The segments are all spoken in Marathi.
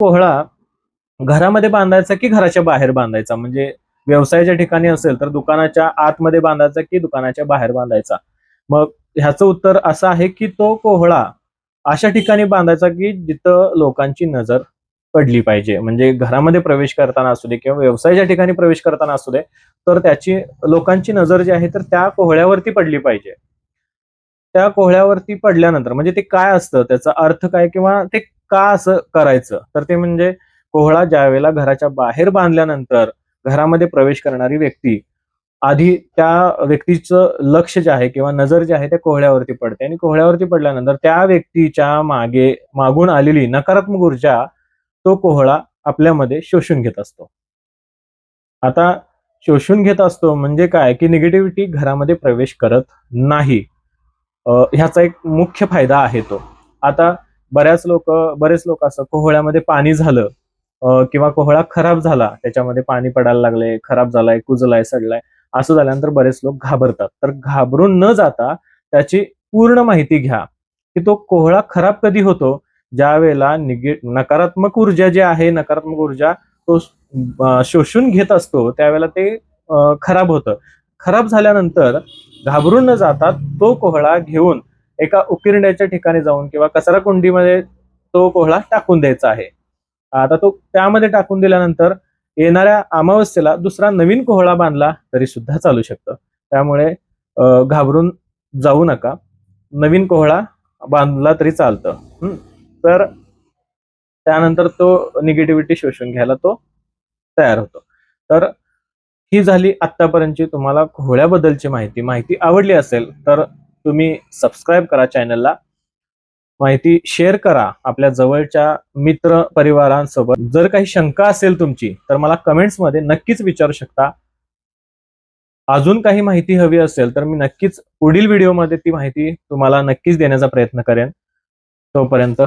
कोहळा घरामध्ये बांधायचा की घराच्या बाहेर बांधायचा? म्हणजे व्यवसायाच्या ठिकाणी असेल तर दुकानाच्या आतमध्ये बांधायचा की दुकानाच्या बाहेर बांधायचा? मग ह्याचं उत्तर असं आहे की तो कोहळा अशा ठिकाणी बांधायचा की जिथं लोकांची नजर पडली पाहिजे. म्हणजे घरामध्ये प्रवेश करताना असू दे किंवा व्यवसायाच्या ठिकाणी प्रवेश करताना असू दे तर त्याची लोकांची नजर जी आहे तर त्या कोहळ्यावरती पडली पाहिजे. त्या कोहळ्यावरती पडल्यानंतर म्हणजे ते काय असतं? त्याचा अर्थ काय किंवा ते का असं करायचं? तर ते म्हणजे कोहळा ज्या वेळेला घराच्या बाहेर बांधल्यानंतर घरामध्ये प्रवेश करणारी व्यक्ती आधी त्या व्यक्तीचं लक्ष जे आहे किंवा नजर जे आहे ते कोहळ्यावरती पडते आणि कोहळ्यावरती पडल्यानंतर त्या व्यक्तीच्या मागे मागून आलेली नकारात्मक ऊर्जा तो कोहळा आपल्यामध्ये शोषून घेत असतो. आता शोषून घेत असतो म्हणजे काय? की निगेटिव्हिटी घरामध्ये प्रवेश करत नाही. ह्याचा एक मुख्य फायदा आहे तो. आता बऱ्याच लोक बरेच लोक असं कोहळ्यामध्ये पाणी झालं किंवा कोहळा खराब झाला त्याच्यामध्ये पाणी पडायला लागले खराब झालाय कुजलाय सडलाय असं झाल्यानंतर बरेच लोक घाबरतात. तर घाबरून न जाता त्याची पूर्ण माहिती घ्या की तो कोहळा खराब कधी होतो? ज्या वेळेला निगे नकारात्मक ऊर्जा जी आहे नकारात्मक ऊर्जा तो शोषून घेत असतो त्यावेळेला ते खराब होतं. खराब झाल्यानंतर घाबरून न जाता तो कोहळा घेऊन एका उकिरड्याच्या ठिकाणी जाऊन किंवा कचरा कुंडीमध्ये तो कोहळा टाकून द्यायचा आहे. आता तो त्यामध्ये टाकून दिल्यानंतर येणाऱ्या अमावस्येला दुसरा नवीन कोहळा बांधला तरी सुद्धा चालू शकतं. त्यामुळे घाबरून जाऊ नका. नवीन कोहळा बांधला तरी चालतं. तर त्यानंतर तो निगेटिव्हिटी शोषून घ्यायला तो तयार होतो. तर ही झाली आतापर्यंतची तुम्हाला कोहळ्याबद्दलची माहिती. माहिती आवडली असेल तर तुम्ही सबस्क्राईब करा चॅनलला माहिती शेअर करा आपल्या जवळच्या मित्र परिवारांसोबत. जर काही शंका असेल तुमची तर मला कमेंट्समध्ये नक्कीच विचारू शकता. अजून काही माहिती हवी असेल तर मी नक्कीच पुढील व्हिडिओमध्ये ती माहिती तुम्हाला नक्कीच देण्याचा प्रयत्न करेन. तोपर्यंत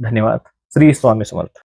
धन्यवाद. श्री स्वामी समर्थ.